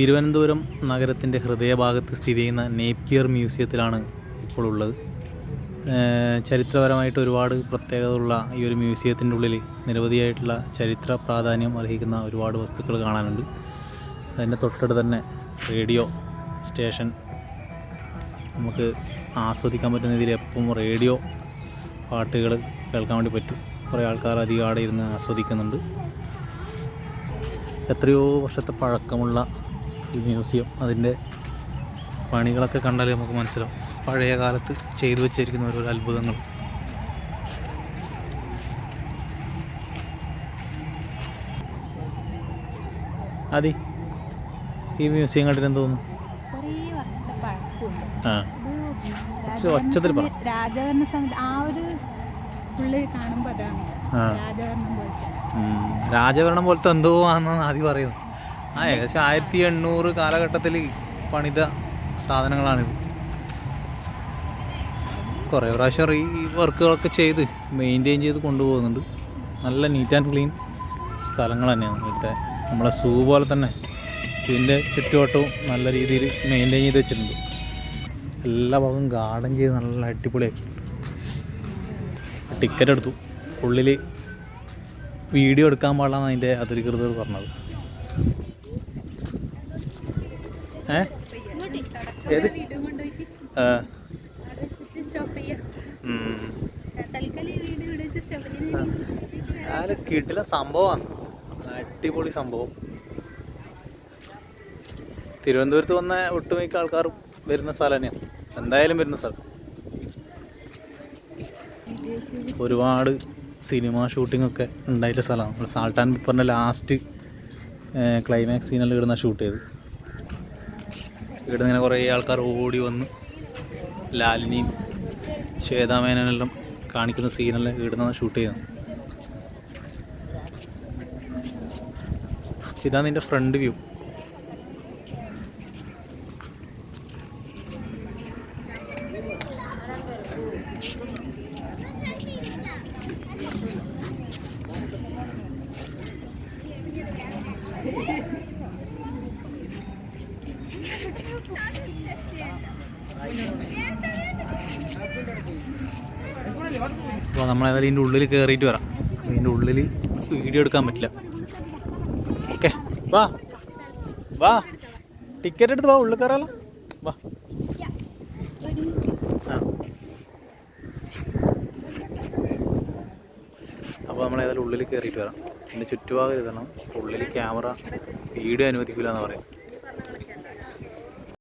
തിരുവനന്തപുരം നഗരത്തിന്റെ ഹൃദയഭാഗത്ത് സ്ഥിതി ചെയ്യുന്ന നേപ്പിയർ മ്യൂസിയത്തിലാണ് ഇപ്പോൾ ഉള്ളത്. ചരിത്രപരമായിട്ട് ഒരുപാട് പ്രത്യേകതയുള്ള ഈ ഒരു മ്യൂസിയത്തിന്റെ ഉള്ളിൽ നിരവധിയായിട്ടുള്ള ചരിത്ര പ്രാധാന്യം അർഹിക്കുന്ന ഒരുപാട് വസ്തുക്കൾ കാണാനുണ്ട്. അതിന്റെ തൊട്ടടുത്ത് തന്നെ റേഡിയോ സ്റ്റേഷൻ. നമുക്ക് ആസ്വദിക്കാൻ പറ്റുന്ന രീതിയിൽ എപ്പം റേഡിയോ പാട്ടുകൾ കേൾക്കാൻ വേണ്ടി പറ്റും. കുറേ ആൾക്കാർ അധികം അവിടെ ഇരുന്ന് ആസ്വദിക്കുന്നുണ്ട്. എത്രയോ വർഷത്തെ പഴക്കമുള്ള ഈ മ്യൂസിയം അതിന്റെ പണികളൊക്കെ കണ്ടാലേ നമുക്ക് മനസ്സിലാവും. പഴയ കാലത്ത് ചെയ്തു വെച്ചിരിക്കുന്ന ഓരോ അത്ഭുതങ്ങൾ അതി ഈ മ്യൂസിയം കണ്ടിട്ട് എന്ത് തോന്നുന്നു? ആ. ഒച്ചത്തിൽ പറ. രാജഭരണ- സമയത്ത് ആ ഒരു പുള്ളി കാണുമ്പോൾ അതാണ്. രാജഭരണം പോലത്തെ. എന്തോ ആണെന്നാണ് ആദ്യം പറയുന്നത്. ആ ഏകദേശം ആയിരത്തി എണ്ണൂറ് കാലഘട്ടത്തിൽ പണിത സാധനങ്ങളാണിത്. കുറേ പ്രാവശ്യം ഈ വർക്കുകളൊക്കെ ചെയ്ത് മെയിന്റെയിൻ ചെയ്ത് കൊണ്ടുപോകുന്നുണ്ട്. നല്ല നീറ്റ് ആൻഡ് ക്ലീൻ സ്ഥലങ്ങൾ തന്നെയാണ് ഇവിടുത്തെ നമ്മളെ സൂ പോലെ തന്നെ. ഇതിന്റെ ചുറ്റുവട്ടവും നല്ല രീതിയിൽ മെയിന്റെയിൻ ചെയ്ത് വെച്ചിട്ടുണ്ട്. എല്ലാ ഭാഗവും ഗാർഡൻ ചെയ്ത് നല്ല അടിപൊളിയാക്കി. ടിക്കറ്റ് എടുത്തു. ഉള്ളിൽ വീഡിയോ എടുക്കാൻ പാടില്ലെന്ന് അതിന്റെ അധികൃതർ പറഞ്ഞത് ഏ ഏത് വീഡിയോ കൊണ്ടുപോയിട്ട് ആ, അവിടെ വെച്ചിട്ട് സ്റ്റോപ്പ് ചെയ്യാം ഉം. തൽക്കാലം ഈ വീഡിയോ ഇവിടെ വെച്ച് സ്റ്റോപ്പ് കിട്ടില്ല സംഭവമാണ് അടിപൊളി സംഭവം. തിരുവനന്തപുരത്ത് വന്ന ഒട്ടുമിക്ക ആൾക്കാരും വരുന്ന സ്ഥലം തന്നെയാണ് എന്തായാലും വരുന്ന സ്ഥലം. ഒരുപാട് സിനിമ ഷൂട്ടിംഗ് ഒക്കെ ഉണ്ടായിട്ട സ്ഥലമാണ്. സാൾട്ട് ആൻഡ് പിപ്പറിന്റെ ലാസ്റ്റ് ക്ലൈമാക്സ് സീനെല്ലാം ഇവിടുന്ന് ഷൂട്ട് ചെയ്ത് ഇവിടെ ഇങ്ങനെ കുറേ ആൾക്കാർ ഓടി വന്ന് ലാലിനിയും ശ്വേതാമേനെല്ലാം കാണിക്കുന്ന സീനെല്ലാം ഇവിടുന്ന് ഷൂട്ട് ചെയ്യുന്നു. ഇതാണ് നിന്റെ ഫ്രണ്ട് വ്യൂ. അപ്പോൾ നമ്മളേതായാലും ഇതിന്റെ ഉള്ളിൽ കയറിയിട്ട് വരാം. ഇതിന്റെ ഉള്ളിൽ വീഡിയോ എടുക്കാൻ പറ്റില്ല. ഓക്കെ വാ. വാ. ടിക്കറ്റ് എടുത്ത് വാ ഉള്ളിൽ കയറാലോ. വാ. ആ. അപ്പോൾ നമ്മൾ ഏതായാലും ഉള്ളിൽ കയറിയിട്ട് വരാം. പിന്നെ ചുറ്റുഭാഗം എഴുതണം ഉള്ളിൽ ക്യാമറ വീഡിയോ അനുവദിക്കില്ല എന്ന് പറയും